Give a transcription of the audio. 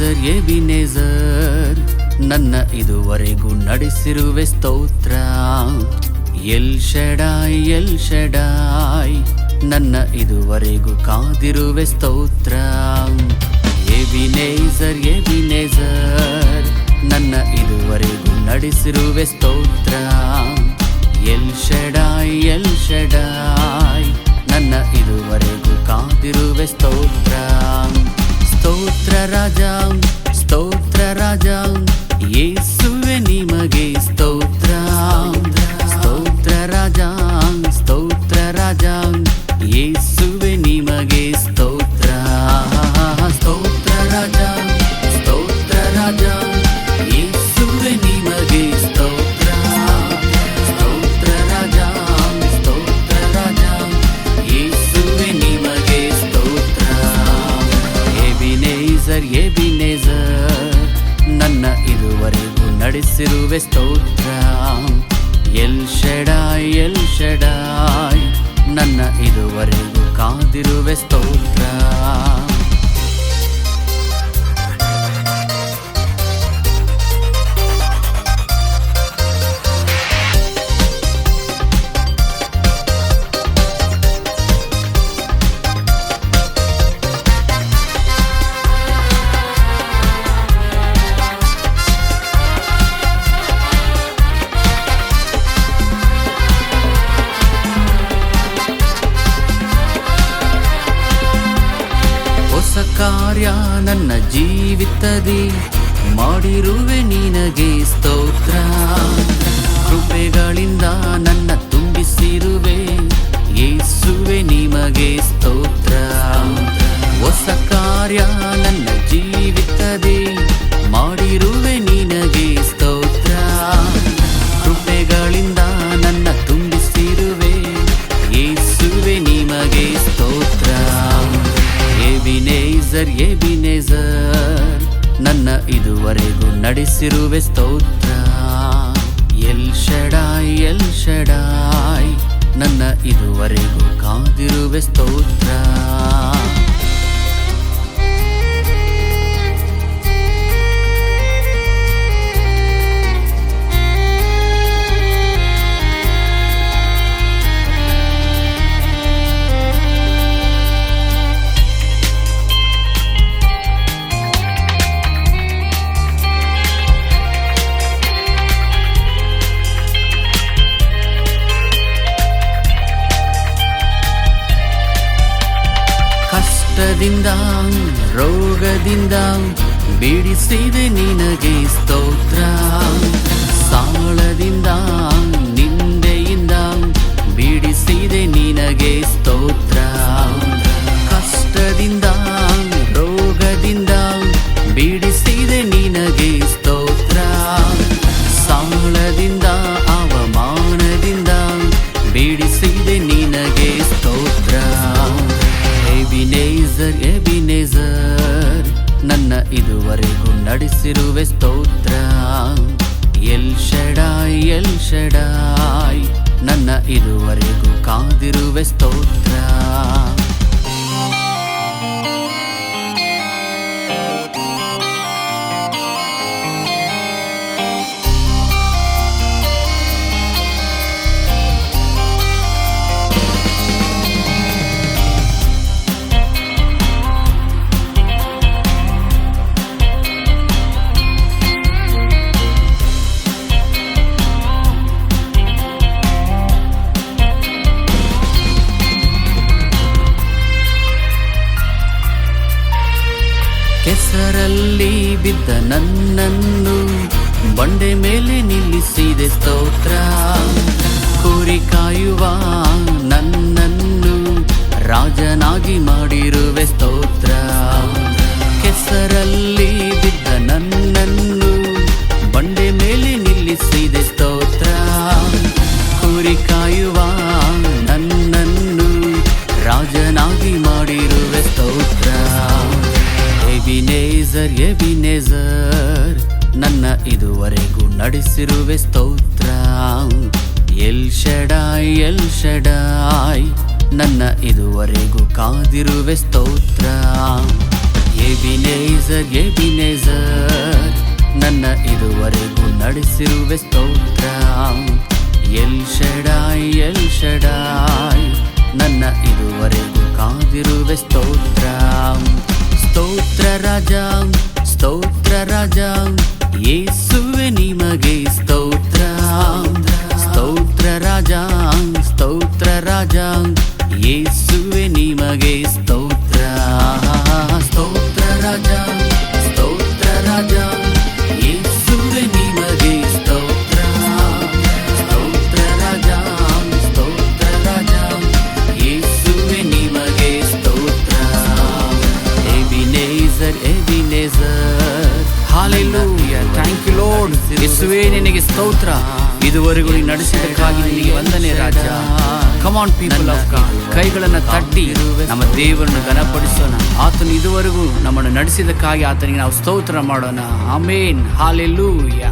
Ebenezer Ebenezer ನನ್ನ ಇದುವರೆಗೂ ನಡೆಸಿರುವೆ ಸ್ತೋತ್ರ. El Shaddai El Shaddai. ನನ್ನ ಇದುವರೆಗೂ ಕಾದಿರುವೆ ಸ್ತೋತ್ರ. ಎಬಿನೇಜರ್ ಎಬಿನೇಸರ್ ನನ್ನ ಇದುವರೆಗೂ ನಡೆಸಿರುವೆ ಸ್ತೋತ್ರ. El Shaddai El Shaddai. ನನ್ನ ಇದುವರೆಗೂ ಕಾದಿರುವೆ ಸ್ತೋತ್ರ. स्तोत्र राजा स्तोत्र राजा ನಡೆಸಿರುವೆ ಸ್ತೋತ್ರ. El Shaddai El Shaddai. ನನ್ನ ಇದುವರೆಗೂ ಕಾದಿರುವೆ ಸ್ತೋತ್ರ. ನನ್ನ ಜೀವಿತದಿ ಮಾಡಿರುವೆ ನಿನಗೆ ಸ್ತೋತ್ರ. ಕೃಪೆಗಳಿಂದ ನನ್ನ ತುಂಬಿಸಿರುವೆ, ಏಸುವೆ ನಿಮಗೆ ಸ್ತೋತ್ರ. ಹೊಸ ಕಾರ್ಯ ನನ್ನ ಜೀವಿತದಿ ಎಬಿನೇಸರ್ ಬಿನೇಜರ್ ನನ್ನ ಇದುವರೆಗೂ ನಡೆಸಿರುವೆ ಸ್ತೋತ್ರ. El Shaddai El Shaddai. ನನ್ನ ಇದುವರೆಗೂ ಕಾದಿರುವೆ ಸ್ತೋತ್ರ. ಕಷ್ಟದಿಂದ ರೋಗದಿಂದ ಬಿಡಿಸಿದೆ ನಿನಗೆ ಸ್ತೋತ್ರ ನಡೆಸಿರುವೆ ಸ್ತೋತ್ರ. ಎಲ್ ಶಡಾಯ್ ಎಲ್ ಶಡಾಯ್ ನನ್ನ ಇದುವರೆಗೂ ಕಾದಿರುವೆ ಸ್ತೋತ್ರ. ನನ್ನನ್ನು ಬಂಡೆ ಮೇಲೆ ನಿಲ್ಲಿಸಿದೆ ಸ್ತೋತ್ರ. ಕೋರಿ ಕಾಯುವ ನನ್ನನ್ನು ರಾಜನಾಗಿ ಮಾಡಿರುವೆ ಸ್ತೋತ್ರ. ಕೆಸರಲ್ಲಿ ಬಿದ್ದ ನನ್ನನ್ನು ಬಂಡೆ ಮೇಲೆ ನಿಲ್ಲಿಸಿದೆ ಸ್ತೋತ್ರ. ಕೋರಿ ಕಾಯುವ ನನ್ನನ್ನು ರಾಜನಾಗಿ ಮಾಡಿರುವೆ ಸ್ತೋತ್ರ. ಎಬಿನೇಸರ್ ನನ್ನ ಇದುವರೆಗೂ ನಡೆಸಿರುವೆ ಸ್ತೋತ್ರ ಎಲ್ ಶಡಾಯ್ ಎಲ್ ಶಡಾಯ್ ನನ್ನ ಇದುವರೆಗೂ ಕಾದಿರುವೆ ಸ್ತೋತ್ರ ಎಬಿನೇಸರ್ ಎಬಿನೇಜರ್ ಎಬಿನೇಜರ್ ನನ್ನ ಇದುವರೆಗೂ ನಡೆಸಿರುವೆ ಸ್ತೋತ್ರ ಎಲ್ ಶಡಾಯ್ ಎಲ್ ಶಡಾಯ್ ನನ್ನ ಇದುವರೆಗೂ ಕಾದಿರುವೆ ಸ್ತೋತ್ರ ಸ್ತೋತ್ರ ರಾಜ ಸ್ತೋತ್ರ ರಾಜ ಯೇಸುವೆ ನಿಮಗೆ ಸ್ತೋತ್ರ. ಸ್ತೋತ್ರ ರಾಜ ಸ್ತೋತ್ರ ರಾಜ ಯೇಸುವೆ ನಿಮಗೆ ಹಾಲೆಲ್ಲೂಯ ಥ್ಯಾಂಕ್ ಯು ಲೋಡ್ ಯೇಸುವೇ, ನಿನಗೆ ಸ್ತೋತ್ರ. ಇದುವರೆಗೂ ನೀನು ನಡೆಸಿದ್ದಕ್ಕಾಗಿ ನಿನಗೆ ವಂದನೆ, ರಾಜ. Come on people of God ಕೈಗಳನ್ನು ತಟ್ಟಿ ನಮ್ಮ ದೇವರನ್ನು ಘನಪಡಿಸೋಣ. ಆತನು ಇದುವರೆಗೂ ನಮ್ಮನ್ನು ನಡೆಸಿದಕ್ಕಾಗಿ ಆತನಿಗೆ ನಾವು ಸ್ತೋತ್ರ ಮಾಡೋಣ. ಆಮೇನ್ ಹಾಲೆಲ್ಲೂಯ